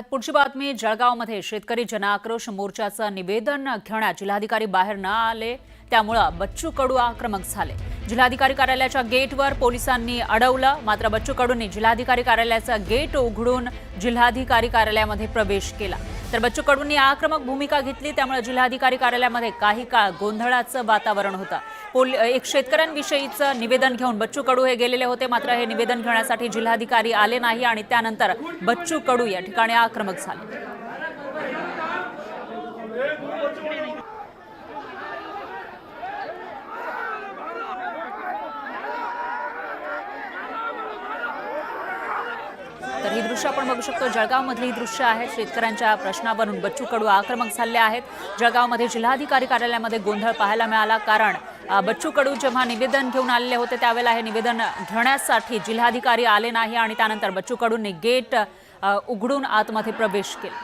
पुढची बातमी जळगावमध्ये शेतकरी जनआक्रोश मोर्चाचं निवेदन घेण्यात जिल्हाधिकारी बाहेर न आले त्यामुळं बच्चू कडू आक्रमक झाले. जिल्हाधिकारी कार्यालयाच्या गेटवर पोलिसांनी अडवलं मात्र बच्चू कडूंनी जिल्हाधिकारी कार्यालयाचं गेट उघडून जिल्हाधिकारी कार्यालयामध्ये प्रवेश केला. तर बच्चू कडूंनी आक्रमक भूमिका घेतली त्यामुळे जिल्हाधिकारी कार्यालयामध्ये काही काळ गोंधळाचं वातावरण होतं. पोल एक शेतकऱ्यांविषयीचं निवेदन घेऊन बच्चू कडू हे गेलेले होते मात्र हे निवेदन घेण्यासाठी जिल्हाधिकारी आले नाही आणि त्यानंतर बच्चू कडू या ठिकाणी आक्रमक झाले तर ही दृश्य आपण बघू शकतो. जळगावमधली ही दृश्य आहेत शेतकऱ्यांच्या प्रश्नावरून बच्चू कडू आक्रमक झाले आहेत. जळगावमध्ये जिल्हाधिकारी कार्यालयामध्ये गोंधळ पाहायला मिळाला. कारण बच्चू कडू जेव्हा निवेदन घेऊन आलेले होते त्यावेळेला हे निवेदन घेण्यासाठी जिल्हाधिकारी आले नाही आणि त्यानंतर बच्चू कडूंनी गेट उघडून आतमध्ये प्रवेश केला.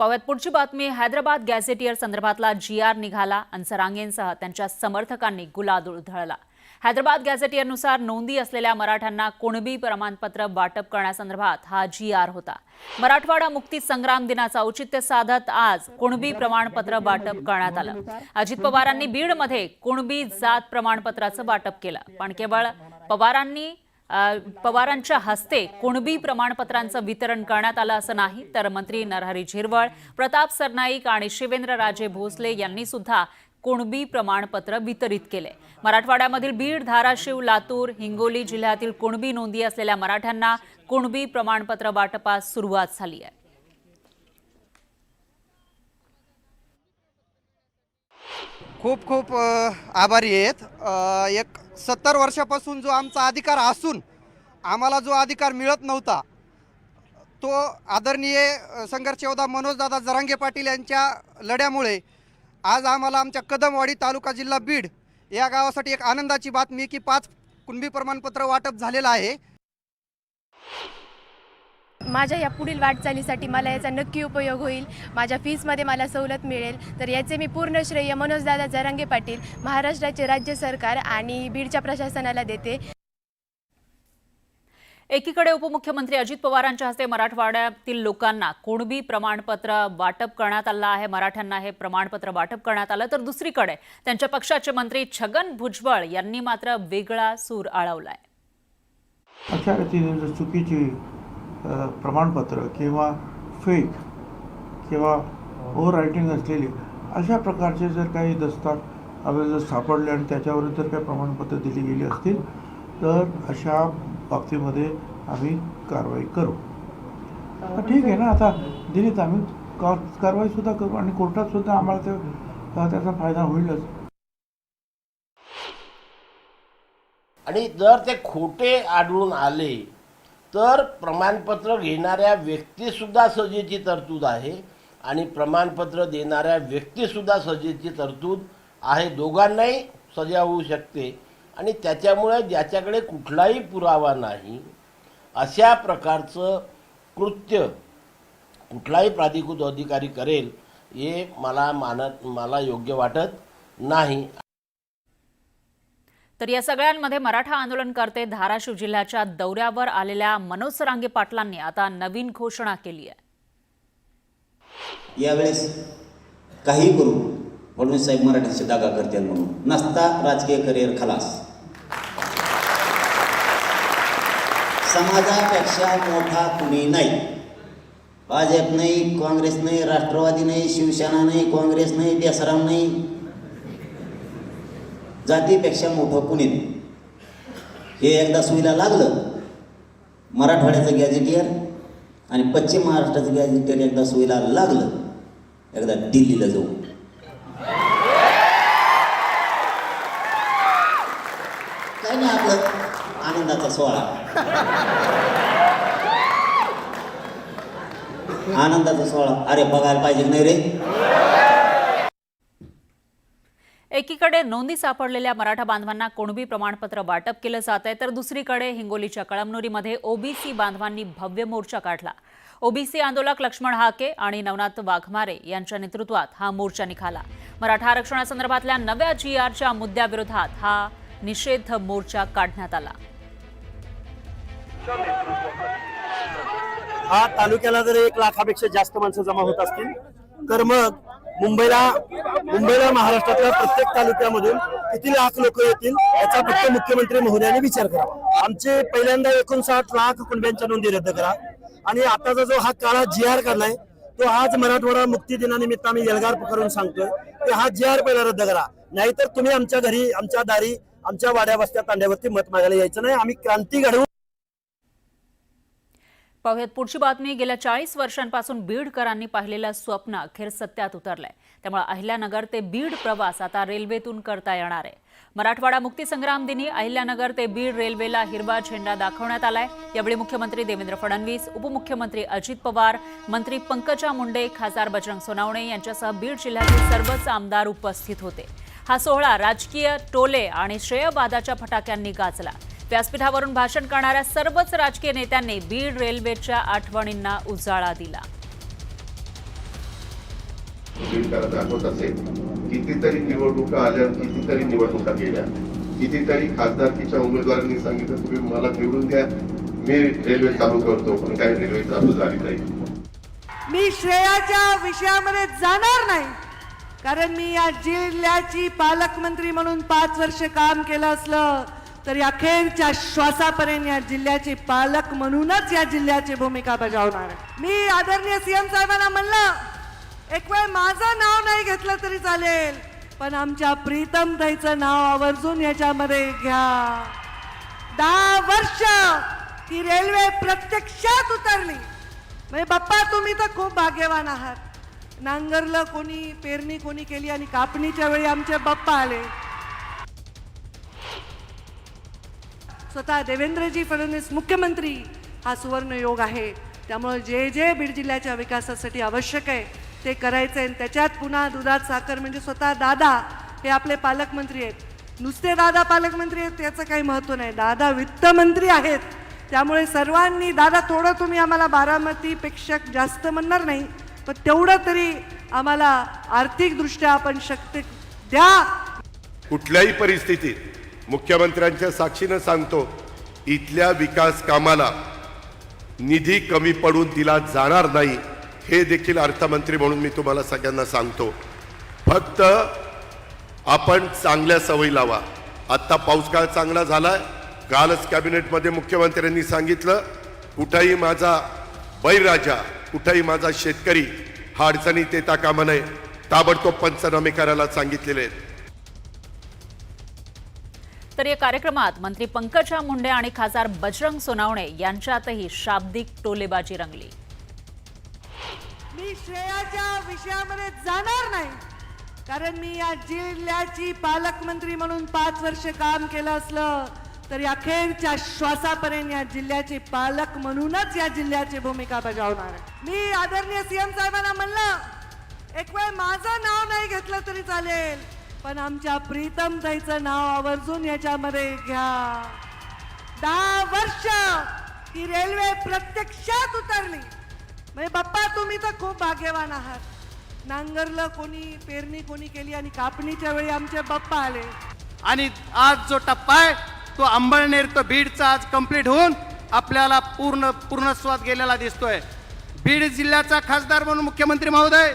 पाहूयात पुढची बातमी हैदराबाद गॅझेटियर संदर्भातला जी आर निघाला. अन्सरांगेंसह त्यांच्या समर्थकांनी गुलाल उधळला हैदराबाद गॅझेटियरनुसार नोंदी असलेल्या मराठ्यांना कुणबी प्रमाणपत्र वाटप करण्यासंदर्भात हा जी आर होता. मराठवाडा मुक्ती संग्राम दिनाचं औचित्य साधत आज कुणबी प्रमाणपत्र वाटप करण्यात आलं. अजित पवारांनी बीडमध्ये कुणबी जात प्रमाणपत्राचं वाटप केलं. पण केवळ पवारांनी पवारांच्या हस्ते कुणबी प्रमाणपत्रांचं वितरण करण्यात आलं असं नाही तर मंत्री नरहरी झिरवळ प्रताप सरनाईक आणि शिवेंद्र राजे भोसले यांनी सुद्धा कुणबी प्रमाणपत्र वितरित केले. मराठवाड्यामधील बीड धाराशिव लातूर हिंगोली जिल्ह्यातील कुणबी नोंदी असलेल्या मराठ्यांना कुणबी प्रमाणपत्र वाटपास सुरुवात झाली आहे. खूप खूप आभारी आहेत. एक सत्तर वर्षापासून जो आमचा अधिकार असून आम्हाला जो अधिकार मिळत नव्हता तो आदरणीय संघर्ष योद्धा मनोजदादा जरांगे पाटील यांच्या लढ्यामुळे आज आम्हाला आमच्या कदमवाडी तालुका जिल्हा बीड या गावासाठी एक आनंदाची बातमी की पाच कुणबी प्रमाणपत्र वाटप झालेलं आहे. माझ्या या पुढील वाटचालीसाठी मला याचा नक्की उपयोग होईल. माझ्या फीसमध्ये मला सवलत मिळेल. तर याचे मी पूर्ण श्रेय मनोजदादा जरांगे पाटील महाराष्ट्राचे राज्य सरकार आणि बीडच्या प्रशासनाला देते. एकीकडे उपमुख्यमंत्री अजित पवारांच्या हस्ते मराठवाड्यातील लोकांना कुणबी प्रमाणपत्र वाटप करण्यात आलं आहे मराठ्यांना हे प्रमाणपत्र वाटप करण्यात आलं. तर दुसरीकडे त्यांच्या पक्षाचे मंत्री छगन भुजबळ यांनी मात्र वेगळा सूर आळवलाय. अशा रीतीने जर चुकीची प्रमाणपत्र किंवा फेक किंवा ओव्हर रायटिंग असलेली अशा प्रकारचे जर काही दस्ताव आपल्याला जर सापडले आणि त्याच्यावर जर काही प्रमाणपत्र दिली गेली असतील तर अशा बाबतीमध्ये आम्ही कारवाई करू. ठीक आहे ना. आता दिलीत आम्ही का कारवाईसुद्धा करू आणि कोर्टातसुद्धा आम्हाला ते त्याचा फायदा होईलच. आणि जर ते खोटे आढळून आले तर प्रमाणपत्र घेणाऱ्या व्यक्तीसुद्धा सजेची तरतूद आहे आणि प्रमाणपत्र देणाऱ्या व्यक्तीसुद्धा सजेची तरतूद आहे. दोघांनाही सजा होऊ शकते. आणि त्याच्यामुळे ज्याच्याकडे कुठलाही पुरावा नाही अशा प्रकारचं कृत्य कुठलाही प्राधिकृत अधिकारी करेल हे मला मानत मला योग्य वाटत नाही. तर या सगळ्यांमध्ये मराठा आंदोलनकर्ते धाराशिव जिल्ह्याच्या दौऱ्यावर आलेल्या मनोज सरांगे पाटलांनी आता नवीन घोषणा केली आहे. यावेळेस काही करू फडणवीस साहेब मराठीचे दागा करतील म्हणून. नसता राजकीय करिअर खलास. समाजापेक्षा मोठा कुणी नाही. भाजप नाही काँग्रेस नाही राष्ट्रवादी नाही शिवसेना नाही काँग्रेस नाही देसराम नाही. जातीपेक्षा मोठं कुणी नाही. हे एकदा सुईला लागलं मराठवाड्याचं गॅजेटियर आणि पश्चिम महाराष्ट्राचं गॅजेटियर एकदा सुईला लागलं एकदा दिल्लीला जाऊ काही नाही आपलं आनंदाचा सोहळा आनंदाचा सोहळा अरे बघायला पाहिजे नाही रे? एकीकडे नोंदी सापडलेल्या मराठा बांधवांना कोणबी प्रमाणपत्र वाटप केलं जात आहे तर दुसरीकडे हिंगोलीच्या कळमनुरीमध्ये ओबीसी बांधवांनी भव्य मोर्चा काढला. ओबीसी आंदोलक लक्ष्मण हाके आणि नवनाथ वाघमारे यांच्या नेतृत्वात हा मोर्चा निघाला. मराठा आरक्षणासंदर्भातल्या नव्या जी आरच्या मुद्द्याविरोधात हा निषेध मोर्चा काढण्यात आला. हा तालुक्याला जर एक लाखापेक्षा जास्त माणसं जमा होत असतील तर मग मुंबईला मुंबईला महाराष्ट्रातल्या प्रत्येक तालुक्यामधून किती लाख लोक येतील याचा फक्त मुख्यमंत्री महोदयाने विचार करावा आमचे पहिल्यांदा एकोणसाठ लाख कुणब्यांच्या नोंदी रद्द करा. आणि आताचा जो हा काळा जी आर काढलाय तो आज मराठवाडा मुक्ती दिनानिमित्त आम्ही एल्गार पुकारून सांगतोय की हा जी आर पहिला रद्द करा. नाहीतर तुम्ही आमच्या घरी आमच्या दारी आमच्या वाड्या वस्त्या तांड्यावरती मत मागायला यायचं नाही. आम्ही क्रांती घडवू. पाहुयात. पुढची बातमी गेल्या चाळीस वर्षांपासून बीडकरांनी पाहिलेलं स्वप्न अखेर सत्यात उतरलंय. त्यामुळे अहिल्यानगर ते बीड प्रवास आता रेल्वेतून करता येणार आहे. मराठवाडा मुक्तीसंग्राम दिनी अहिल्यानगर ते बीड रेल्वेला हिरवा झेंडा दाखवण्यात आलाय. यावेळी मुख्यमंत्री देवेंद्र फडणवीस उपमुख्यमंत्री अजित पवार मंत्री पंकजा मुंडे खासदार बजरंग सोनावणे यांच्यासह बीड जिल्ह्यातील सर्वच आमदार उपस्थित होते. हा सोहळा राजकीय टोले आणि श्रेयवादाच्या फटाक्यांनी गाजला. व्यासपीठावरून भाषण करणाऱ्या सर्वच राजकीय नेत्यांनी बीड रेल्वेच्या आठवणींना उजाळा दिला. बीडकर दाखवत असेल कितीतरी निवडणुका आल्या कितीतरी निवडणुका गेल्या. कितीतरी खासदारकीच्या उमेदवारांनी सांगितलं तुम्ही मला निवडून द्या. मी रेल्वे चालू करतो पण काही रेल्वे चालू झाली नाही. मी श्रेयाच्या विषयामध्ये जाणार नाही कारण मी या जिल्ह्याची पालकमंत्री म्हणून पाच वर्ष काम केलं असलं. तरी अखेरच्या श्वासापर्यंत या जिल्ह्याचे पालक म्हणूनच या जिल्ह्याची भूमिका बजावणार आहे. मी आदरणीय सीएम साहेबांना म्हणलं एक वेळ माझं नाव नाही घेतलं तरी चालेल पण आमच्या प्रीतम ताईचं नाव आवर्जून याच्यामध्ये घ्या. दहा वर्ष ती रेल्वे प्रत्यक्षात उतरली. म्हणजे बाप्पा तुम्ही तर खूप भाग्यवान आहात. नांगरलं कोणी पेरणी कोणी केली आणि कापणीच्या वेळी आमचे बाप्पा आले. स्वतः देवेंद्रजी फडणवीस मुख्यमंत्री हा सुवर्ण योग आहे. त्यामुळे जे जे बीड जिल्ह्याच्या विकासासाठी आवश्यक आहे ते करायचं आहे आणि त्याच्यात पुन्हा दुधात साखर म्हणजे स्वतः दादा हे आपले पालकमंत्री आहेत. नुसते दादा पालकमंत्री आहेत त्याचं काही महत्त्व नाही. दादा वित्तमंत्री आहेत. त्यामुळे सर्वांनी दादा थोडं तुम्ही आम्हाला बारामतीपेक्षा जास्त म्हणणार नाही पण तेवढं तरी आम्हाला आर्थिकदृष्ट्या आपण शक्ती द्या. कुठल्याही परिस्थितीत मुख्यमंत्र्यांच्या साक्षीनं सांगतो इथल्या विकास कामाला निधी कमी पडून दिला जाणार नाही हे देखील अर्थमंत्री म्हणून मी तुम्हाला सगळ्यांना सांगतो. फक्त आपण चांगल्या सवयी लावा. आत्ता पाऊस काळ चांगला आहे कालच कॅबिनेटमध्ये मुख्यमंत्र्यांनी सांगितलं कुठंही माझा बैराजा कुठंही माझा शेतकरी हा अडचणीत येता कामा नये. ताबडतोब पंचनामे करायला सांगितलेले आहेत. तर या कार्यक्रमात मंत्री पंकजा मुंडे आणि खासदार बजरंग सोनावणे यांच्यातही शाब्दिक टोलेबाजी रंगली. मी श्रेयाच्या विषयामध्ये जाणार नाही कारण मी या जिल्ह्याची पालकमंत्री म्हणून पाच वर्ष काम केलं असलं तरी अखेरच्या श्वासापर्यंत या जिल्ह्याचे पालक म्हणूनच या जिल्ह्याची भूमिका बजावणार मी आदरणीय सीएम साहेबांना म्हणलं एक वेळ माझं नाव नाही घेतलं तरी चालेल पण आमच्या प्रीतम ताईचं नाव आवर्जून याच्यामध्ये घ्या. दहा वर्ष ही रेल्वे प्रत्यक्षात उतरली. म्हणजे बाप्पा तुम्ही तर खूप भाग्यवान आहात. नांगरलं कोणी पेरणी कोणी केली आणि कापणीच्या वेळी आमचे बाप्पा आले. आणि आज जो टप्पा आहे तो अंबळनेर तो बीडचा आज कंप्लीट होऊन आपल्याला पूर्ण पूर्णस्वाद गेलेला दिसतोय. बीड जिल्ह्याचा खासदार म्हणून मुख्यमंत्री महोदय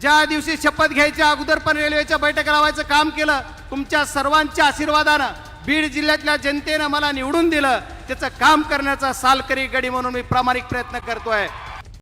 ज्या दिवशी शपथ घ्यायच्या अगोदर पण रेल्वेच्या बैठक लावायचं काम केलं तुमच्या सर्वांच्या आशीर्वादानं बीड जिल्ह्यातल्या जनतेनं मला निवडून दिलं. त्याचं काम करण्याचा सालकरी गडी म्हणून मी प्रामाणिक प्रयत्न करतोय.